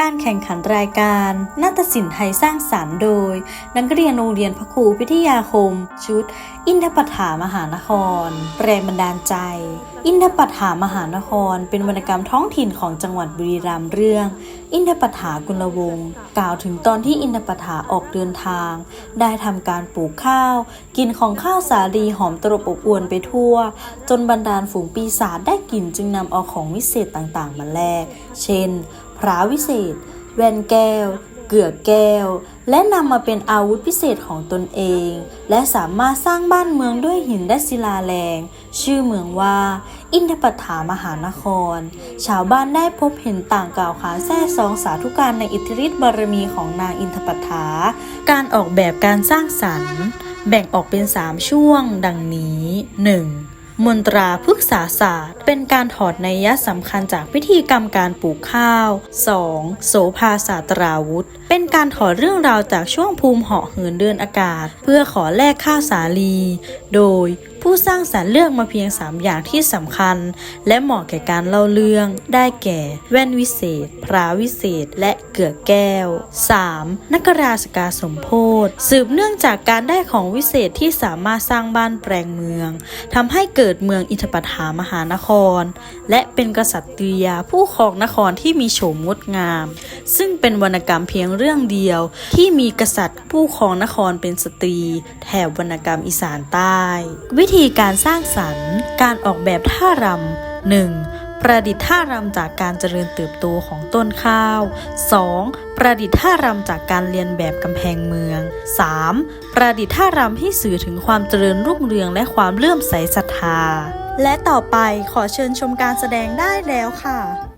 การแข่งขันรายการนาฏศิลป์ไทยสร้างสรรค์โดย นักเรียนโรงเรียนพระครูพิทยาคม ชุด อินทปัฏฐามหานคร แรงบันดาลใจ อินทปัฏฐามหานคร เป็นวรรณกรรมท้องถิ่นของจังหวัดบุรีรัมย์เรื่อง อินทปัฏฐากุลวงศ์กล่าวถึงตอนที่อินทปัฏฐาออกเดินทาง ได้ทำการปลูกข้าว กินของข้าวสาลีหอมตรบอบอวนไปทั่ว จนบรรดาฝูงปีศาจได้กลิ่นจึงนำเอาของวิเศษต่างๆมาแลกเช่น พระวิเศษ แวนแก้ว เกือกแก้ว และนำมาเป็นอาวุธพิเศษของตนเอง และสามารถสร้างบ้านเมืองด้วยหินและศิลาแรง ชื่อเมืองว่า อินทปัฏฐามหานคร ชาวบ้านได้พบเห็นต่างกล่าวขานแท้ซองสาธุการในอิทธิฤทธิบารมีของนางอินทปัฏฐาการออกแบบการสร้างสรรค์ แบ่งออกเป็น 3 ช่วง ดังนี้ 1. มนตราพฤกษาศาสตร์ เป็นการถอดนัยยะสำคัญจากพิธีกรรมการปลูกข้าว 2. โสภาศาสตราวุธ เป็นการถอดเรื่องราวจากช่วงภูมิเหาะเหินเดินอากาศ เพื่อขอแลกข้าวสาลี โดย ผู้สร้างสรรค์เลือกมาเพียง 3 อย่างที่สำคัญ และเหมาะแก่การเล่าเรื่อง ได้แก่ แว่นวิเศษ พระวิเศษ และเกือแก้ว 3. นักราชกาสมโพธสืบเนื่องจากการได้ของวิเศษที่สามารถสร้างบ้านแปลงเมืองทำให้เกิดเมืองอินทปัฏฐามหานคร และเป็นกษัตริยาผู้ครองนครที่มีโฉมงดงาม ซึ่งเป็นวรรณกรรมเพียงเรื่องเดียว ที่มีกษัตริย์ผู้ครองนครเป็นสตรี แถบวรรณกรรมอีสานใต้วิธีการสร้างสรรค์ การออกแบบท่ารำหนึ่งประดิษฐ์ท่ารำจากการเจริญเติบโตของต้นข้าว 2. ประดิษฐ์ท่ารำจากการเรียนแบบกำแพงเมือง 3. ประดิษฐ์ท่ารำที่สื่อถึงความเจริญรุ่งเรืองและความเลื่อมใสศรัทธา และต่อไปขอเชิญชมการแสดงได้แล้วค่ะ